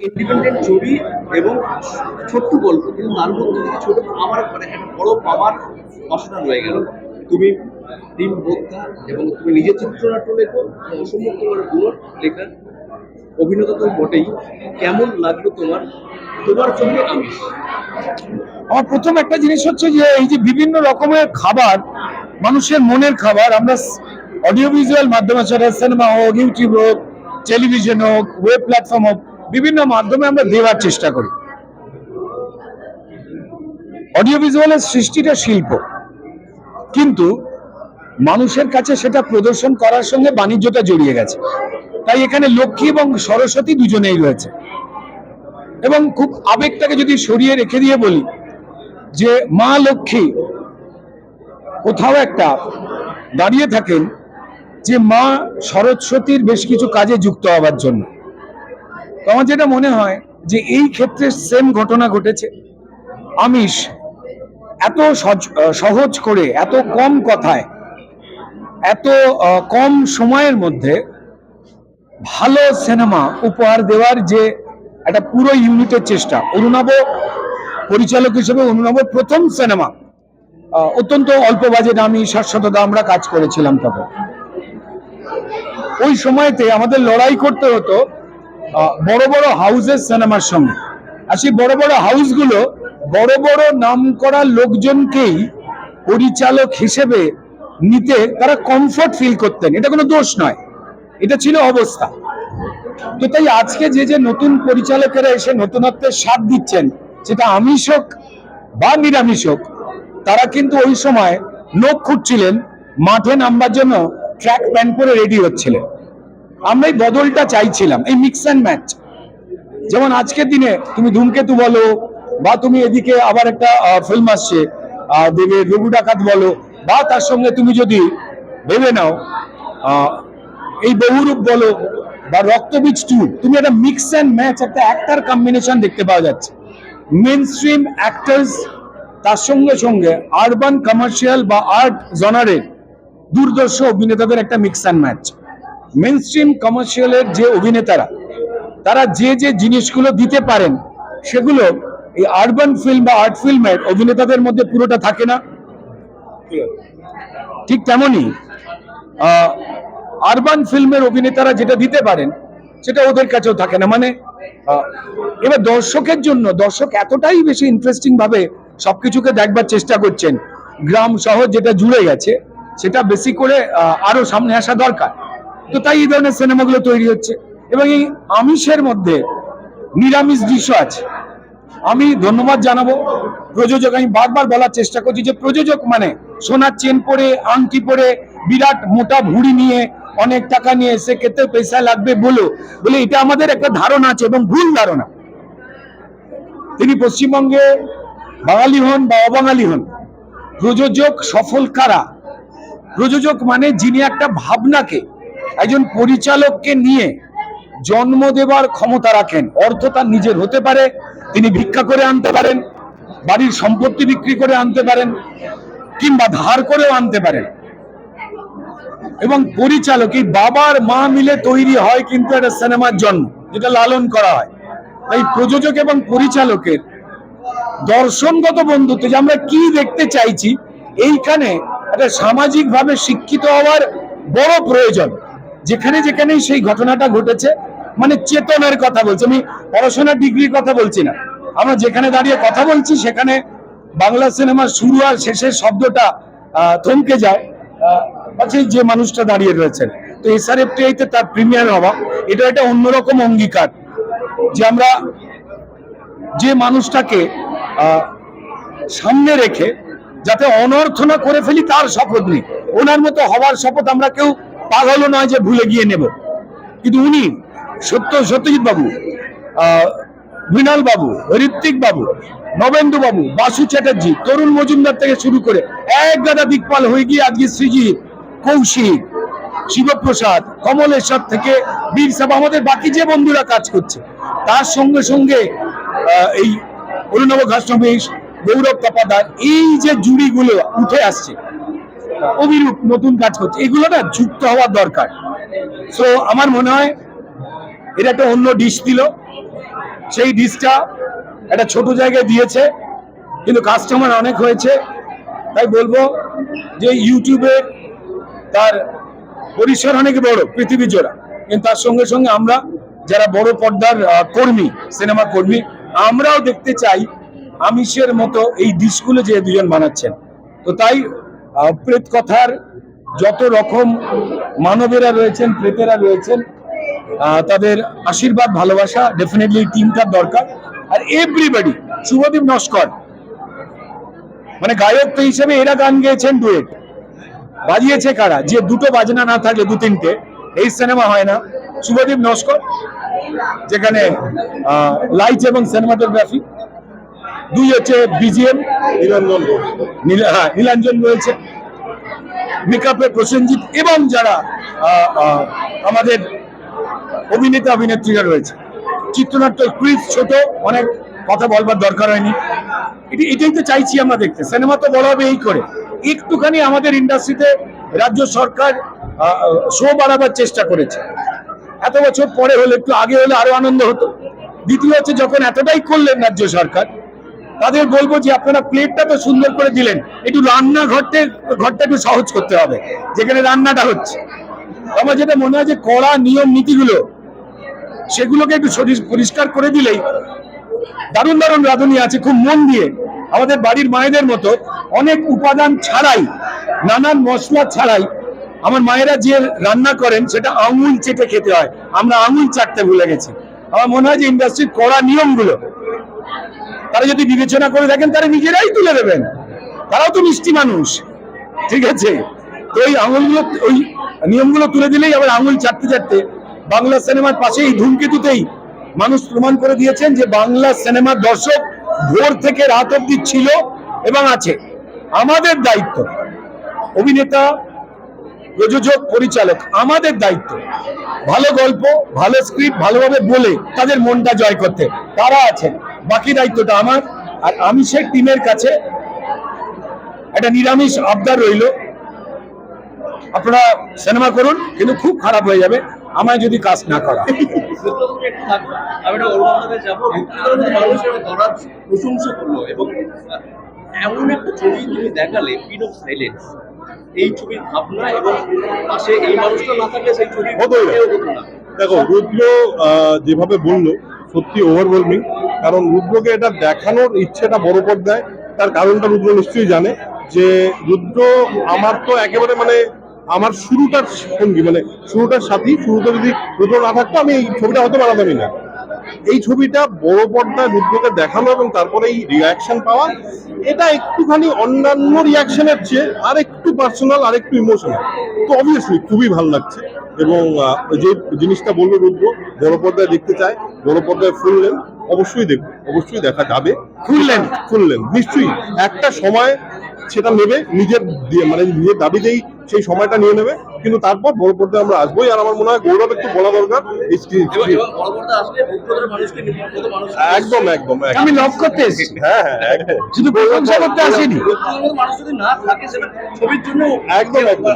Independent ছবি এবং ছোট্ট গল্প, কিন্তু তার মধ্যে থেকে ছোট, আমার মানে একটা বড় পাওয়ার বাসনা রয়ে গেল। তুমি টিম বোদ্ধা এবং তুমি নিজের চিত্রনাট্য লেখো অসম্ভব তোমার গুণ লেখা অভিনেতা তো বটেই। কেমন লাগল তোমার? তোমার চোখে আমি। আমার প্রথম একটা জিনিস হচ্ছে যে, এই যে বিভিন্ন রকমের খাবার, মানুষের মনের খাবার, আমরা অডিও ভিজুয়াল মাধ্যমে সেটা সিনেমা হোক ইউটিউব হোক টেলিভিশন হোক ওয়েব প্ল্যাটফর্ম হোক বিভিন্ন মাধ্যমে আমরা দেওয়ার চেষ্টা করি। অডিও ভিজুয়ালের সৃষ্টিটা শিল্প। কিন্তু মানুষের কাছে সেটা প্রদর্শন করার সঙ্গে বাণিজ্যটা জড়িয়ে গেছে। তাই এখানে লক্ষ্মী এবং সরস্বতী দুজনেই রয়েছে। এবং খুব আবেগটাকে যদি সরিয়ে রেখে দিয়ে বলি, যে মা লক্ষ্মী কোথাও একটা দাঁড়িয়ে থাকেন যে মা সরস্বতীর বেশ কিছু কাজে যুক্ত হওয়ার জন্য। তো আমার যেটা মনে হয় যে এই ক্ষেত্রে সেম ঘটনা ঘটেছে। আমিষ এত সহজ করে, এত কম কথায়, এত কম সময়ের মধ্যে ভালো সিনেমা উপহার দেওয়ার যে একটা পুরো ইউনিটের চেষ্টা অরুণাব পরিচালক হিসেবে অরুণাব প্রথম সিনেমা অত্যন্ত অল্প বাজেট আমি শাশ্বততা আমরা কাজ করেছিলাম তখন ওই সময়তে আমাদের লড়াই করতে হতো বড় বড় হাউসের সিনেমার সঙ্গে। আর সেই বড় বড় হাউসগুলো বড় বড় নাম করা লোকজনকেই পরিচালক হিসেবে নিতে তারা কমফর্ট ফিল করতেন। এটা কোনো দোষ নয়। এটা ছিল অবস্থা। তো তাই আজকে যে যে নতুন পরিচালকেরা এসে নতুনত্বের স্বাদ দিচ্ছেন, সেটা আমিষ হোক বা নিরামিষ হোক, তারা কিন্তু ওই সময় নখ খুঁটছিলেন মাঠে নামবার জন্য ট্র্যাক প্যান্ট পরে রেডি হচ্ছিলেন। আমরা এই বদলটা চাইছিলাম, এই মিক্স অ্যান্ড ম্যাচ যেমন আজকের দিনে তুমি ধূমকেতু বলো, বা তুমি এদিকে আবার একটা ফিল্ম আসছে দেবে রঘু ডাকাত বলো, বা তার সঙ্গে তুমি যদি ভেবে নাও এই বহুরূপ বলো, বা রক্তবীজ টু তুমি একটা মিক্স অ্যান্ড ম্যাচ একটা অ্যাক্টার কম্বিনেশন দেখতে পাওয়া যাচ্ছে। মেন স্ট্রিম অ্যাক্টার্স তার সঙ্গে সঙ্গে আরবান কমার্শিয়াল বা আর্ট জনারের দুর্দর্শ অভিনেতাদের একটা mix and match mainstream কমার্শিয়ালের যে অভিনেতারা, তারা যে যে জিনিসগুলো দিতে পারেন, সেগুলো এই আরবান ফিল্ম বা আর্ট ফিল্মের অভিনেতাদের মধ্যে পুরোটা থাকে না। ঠিক তেমনই আরবান ফিল্মের অভিনেতারা যেটা দিতে পারেন, সেটা ওদের কাছেও থাকে না। মানে এবার দর্শকের জন্য, দর্শক এতটাই বেশি ইন্টারেস্টিং ভাবে সবকিছুকে দেখবার চেষ্টা করছেন, গ্রাম শহর যেটা জুড়ে গেছে, সেটা বেশি করে আরও সামনে আসা দরকার। তো তাই এই ধরনের সিনেমাগুলো তৈরি হচ্ছে। এবং এই আমিষের মধ্যে নিরামিষ দৃশ্য আছে। আমি ধন্যবাদ জানাব। প্রযোজক, আমি বারবার বলার চেষ্টা করছি যে প্রযোজক মানে সোনার চেন পরে, আংটি পরে, বিরাট মোটা ভুড়ি নিয়ে অনেক টাকা নিয়ে এসে খেতে পয়সা লাগবে বলো। বলে এটা আমাদের একটা ধারণা আছে এবং ভুল ধারণা। তিনি পশ্চিমবঙ্গে বাঙালি হন বা অবাঙালি হন। প্রযোজক সফল কারা? প্রযোজক মানে যিনি একটা ভাবনাকে একজন পরিচালককে নিয়ে জন্ম দেবার ক্ষমতা রাখেন, অর্থ তার নিজের হতে পারে, তিনি ভিক্ষা করে আনতে পারেন, বাড়ির সম্পত্তি বিক্রি করে আনতে পারেন, কিংবা ধার করেও আনতে পারেন। এবং পরিচালক, এই বাবার মা মিলে তৈরি হয় কিন্তু একটা সিনেমার জন্ম, যেটা লালন করা হয়। তাই প্রযোজক এবং পরিচালকের দর্শনগত বন্ধুত্ব, যে আমরা কি দেখতে চাইছি, এইখানে একটা সামাজিকভাবে শিক্ষিত হওয়ার বড় প্রয়োজন। যেখানে যেখানেই সেই ঘটনাটা ঘটেছে মানে চেতনার কথা বলছি, আমি পড়াশোনার ডিগ্রির কথা বলছি না। আমরা যেখানে দাঁড়িয়ে কথা বলছি, সেখানে বাংলা সিনেমার শুরু আর শেষের শব্দটা থমকে যায়। আছে যে মানুষটা দাঁড়িয়ে রয়েছেন। তো এসআরএফটিআইতে তার প্রিমিয়ার হওয়া, এটা একটা অন্যরকম অঙ্গীকার যে আমরা যে মানুষটাকে সামনে রেখে যাতে অনর্থনা করে ফেলি, তার শপথ নেই। ওনার মতো হওয়ার শপথ আমরা কেউ পাগলও নয় যে ভুলে গিয়ে নেব। কিন্তু উনি সত্য, সত্যজিৎ বাবু মৃণাল বাবু ঋত্বিক বাবু, নবেন্দু বাবু, বাসু চ্যাটার্জি, তরুণ মজুমদার থেকে শুরু করে এক গাদা দিকপাল হয়ে গিয়ে আজকে সৃজিৎ কৌশিক, শিবপ্রসাদ কমলেশ্বর থেকে বীর সাহেব আমাদের বাকি যে বন্ধুরা কাজ করছে, তার সঙ্গে সঙ্গে এই অরুণব ঘাসনবেশ গৌরব তপাদার, এই যে জুড়িগুলো উঠে আসছে অভিরূপ নতুন কাজ করছে। এগুলো না যুক্ত হওয়ার দরকার। সো আমার মনে হয় এটা একটা অন্য ডিশ দিল। সেই ডিশটা একটা ছোট জায়গায় দিয়েছে, কিন্তু কাস্টমার অনেক হয়েছে। তাই বলব যে ইউটিউবে তার পরিসর অনেক বড়, পৃথিবী জোড়া। কিন্তু তার সঙ্গে সঙ্গে আমরা যারা বড় পর্দার কর্মী সিনেমা কর্মী, আমরাও দেখতে চাই আমিষের মতো এই ডিশগুলো যে দুজন বানাচ্ছেন। তো তাই প্রেত কথার যত রকম মানবেরা রয়েছেন, প্রেতেরা রয়েছেন তাদের আশীর্বাদ, ভালোবাসা ডেফিনেটলি টিমটার দরকার। আর এভরিবডি শুভদীপ নস্কর মানে গায়ক তো হিসেবে এরা গান গেয়েছেন ডুয়েট বাজিয়েছে কারা? যে দুটো বাজনা না থাকলে দু তিনটে, এই সিনেমা হয় না। শুভদীপ নস্কর, যেখানে লাইট এবং সিনেমাটোগ্রাফি দুই হচ্ছে বিজিএম হ্যাঁ নীলাঞ্জন রয়েছে। মেকআপে প্রসেনজিৎ এবং যারা আমাদের অভিনেতা অভিনেত্রীরা রয়েছে। চিত্রনাট্য ক্রিজ ছোট, অনেক কথা বলবার দরকার হয়নি। এটি এটাই তো চাইছি আমরা দেখতে। সিনেমা তো বড় হবে এই করে। একটুখানি আমাদের ইন্ডাস্ট্রিতে রাজ্য সরকার শো বাড়াবার চেষ্টা করেছে। এত বছর পরে হলে, একটু আগে হলে আরও আনন্দ হতো। দ্বিতীয় হচ্ছে যখন এতটাই করলেন রাজ্য সরকার তাদের বলব যে আপনারা প্লেটটা তো সুন্দর করে দিলেন। একটু রান্না ঘরটা ঘরটা একটু সহজ করতে হবে, যেখানে রান্নাটা হচ্ছে। আমার যেটা মনে হয় যে কড়া নিয়ম নীতিগুলো, সেগুলোকে একটু পরিষ্কার করে দিলেই দারুণ দারুণ রাঁধুনি আছে, খুব মন দিয়ে। আমাদের বাড়ির মায়েদের মতো অনেক উপাদান ছাড়াই, নানান মশলা ছাড়াই আমার মায়েরা যে রান্না করেন, সেটা আঙুল চেটে খেতে হয়। আমরা আঙুল চাটতে ভুলে গেছি। আমার মনে হয় যে ইন্ডাস্ট্রির কড়া নিয়মগুলো তারা যদি বিবেচনা করে দেখেন, তারা নিজেরাই তুলে দেবেন। তারাও তো মিষ্টি মানুষ। ঠিক আছে? তো ওই আঙুলগুলো, ওই নিয়মগুলো তুলে দিলেই আবার আঙুল চাটতে চাটতে বাংলা সিনেমার পাশে এই ধূমকেতুতেই মানুষ প্রমাণ করে দিয়েছেন যে বাংলা সিনেমার দর্শক ভোর থেকে রাত অব্দি ছিল এবং আছে। আমাদের দায়িত্ব। অভিনেতা, প্রযোজক, পরিচালক, আমাদের দায়িত্ব। ভালো গল্প, ভালো স্ক্রিপ্ট, ভালোভাবে বলে তাদের মনটা জয় করতে। তারা আছেন। বাকি দায়িত্বটা আমার। আর আমি সেই টিমের কাছে একটা নিরামিষ আবদার রইল। আপনারা সিনেমা করুন, কিন্তু খুব খারাপ হয়ে যাবে। আমায় যদি কাজ না করা। দেখো, রুদ্র যেভাবে বলল, সত্যি ওভারওয়েলমিং কারণ রুদ্রকে এটা দেখানোর ইচ্ছেটা বড় পর্দায় তার কারণটা রুদ্র নিশ্চয়ই জানে যে রুদ্র আমার তো একেবারে মানে আমার শুরুটার সঙ্গী মানে শুরুটার সাথী। শুরুতে যদি রুদ্র না থাকতো, আমি এই ছবিটা হয়তো বানাতামই না। এই ছবিটা বড় পর্দায় রুদ্রকে দেখানো এবং তারপরে এই রিয়াকশন পাওয়া, এটা একটুখানি অন্যান্য রিয়াকশনের চেয়ে আর একটু পার্সোনাল আর একটু ইমোশনাল তো অবভিয়াসলি খুবই ভালো লাগছে। এবং যে জিনিসটা বলল রুদ্র বড় পর্দায় দেখতে চায় বড় পর্দায় ফুল লেন অবশ্যই দেখব অবশ্যই দেখা যাবে। ফুল লেন ফুল লেন নিশ্চয়ই। একটা সময় সেটা নেবে নিজের দিয়ে- মানে নিজের দাবিতেই সেই সময়টা নিয়ে নেবে। কিন্তু তারপর বড় পর্দায় আমরা আসবোই। আর আমার মনে হয় গৌরব একটু বলা দরকার একদম একদম। আমি লক করতে এসেছি। হ্যাঁ হ্যাঁ একদম। শুধু প্রশংসা করতে আসিনি। ভক্তদের মতো মানুষ যদি না থাকে সেটা ছবির জন্য একদম একদম।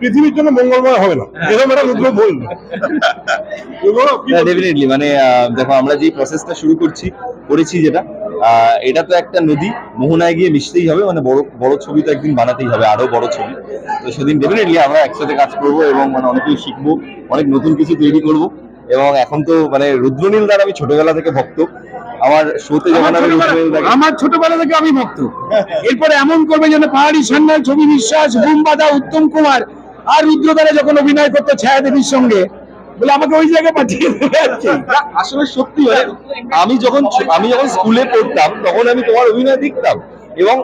পৃথিবীর জন্য মঙ্গলময় হবে না। এরকম একটা রুদ্র বলছিস? ডেফিনেটলি মানে দেখো আমরা যে প্রসেসটা শুরু করছি করেছি যেটা এটা তো একটা নদী মোহনায় গিয়ে মিশতেই হবে মানে বড় বড় ছবি তো একদিন বানাতেই হবে আরও বড় ছবি। তো সেদিন ডেফিনেটলি আমরা একসাথে কাজ করব এবং মানে অনেকেই শিখব অনেক নতুন কিছু তৈরি করব। এবং এখন তো মানে রুদ্রনীল দ্বার আমি ছোটবেলা থেকে ভক্ত। আমার শোতে যখন আমার আমি ছোটবেলা- আমার ছোটবেলা থেকে আমি ভক্ত। এরপরে এমন করবে যেন পাহাড়ি সন্ন্যাল ছবি বিশ্বাস বুমবাদা উত্তম কুমার আর রুদ্রদারা যখন অভিনয় করতো ছায়া দেবীর সঙ্গে বলে আমাকে ওই জায়গায় পাঠিয়ে দেবে। আসলে সত্যি মানে আমি যখন আমি যখন স্কুলে পড়তাম, তখন আমি তোমার অভিনয় দেখতাম। এবং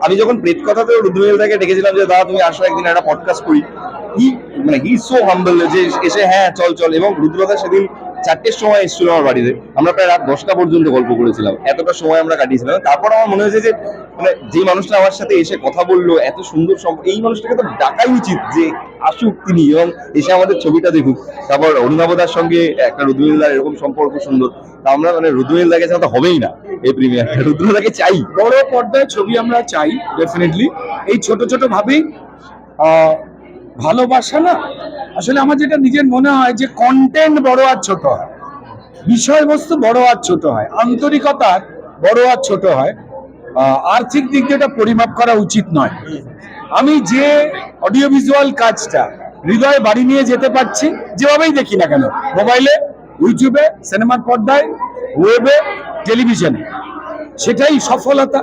আমি যখন প্রেত কথাতে রুদ্রনীল থেকে ডেকেছিলাম যে, দাদা, তুমি আসো, একদিন একটা পডকাস্ট করি। হি মানে হি সো হাম্বল যে এসে হ্যাঁ চল চল। এবং রুদ্রদা সেদিন চারটের সময় এসেছিল আমার বাড়িতে। আমরা প্রায় রাত দশটা পর্যন্ত গল্প করেছিলাম। এতটা সময় আমরা কাটিয়েছিলাম। তারপর আমার মনে হয়েছে যে মানে যে মানুষটা আমার সাথে এসে কথা বলল এত সুন্দর এই মানুষটাকে তো ডাকাই উচিত যে আসুক তিনি এবং এসে আমাদের ছবিটা দেখুক। তারপর অরুণাবদার সঙ্গে একটা রুদ্রনীলদার এরকম সম্পর্ক সুন্দর। তা আমরা মানে রুদ্রনীলদাকে ছাড়া তো হবেই না এই প্রিমিয়ার রুদ্রদাকে চাই। বড় পর্দায় ছবি আমরা চাই ডেফিনেটলি এই ছোট ছোট ভাবেই আহ, ভালোবাসা না? আসলে আমার যেটা নিজের মনে হয় যে কন্টেন্ট বড় আর ছোট হয়। বিষয়বস্তু বড় আর ছোট হয়। আন্তরিকতার বড় আর ছোট হয়। আর্থিক দিক দিয়ে পরিমাপ করা উচিত নয়। আমি যে অডিও ভিজুয়াল কাজটা হৃদয়ে বাড়ি নিয়ে যেতে পারছি, যেভাবেই দেখি না কেন মোবাইলে ইউটিউবে সিনেমার পর্দায় ওয়েবে টেলিভিশনে সেটাই সফলতা।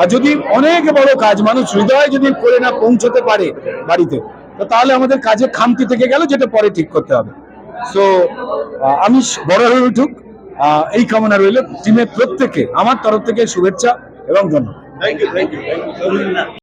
আর যদি অনেক বড় কাজ মানুষ হৃদয়ে যদি করে না পৌঁছতে পারে বাড়িতে তাহলে আমাদের কাজে খামতি থেকে গেল, যেটা পরে ঠিক করতে হবে। সো আমি বড় হয়ে উঠুক। এই কামনা রইল। টিমের প্রত্যেকে, আমার তরফ থেকে শুভেচ্ছা এবং ধন্যবাদ।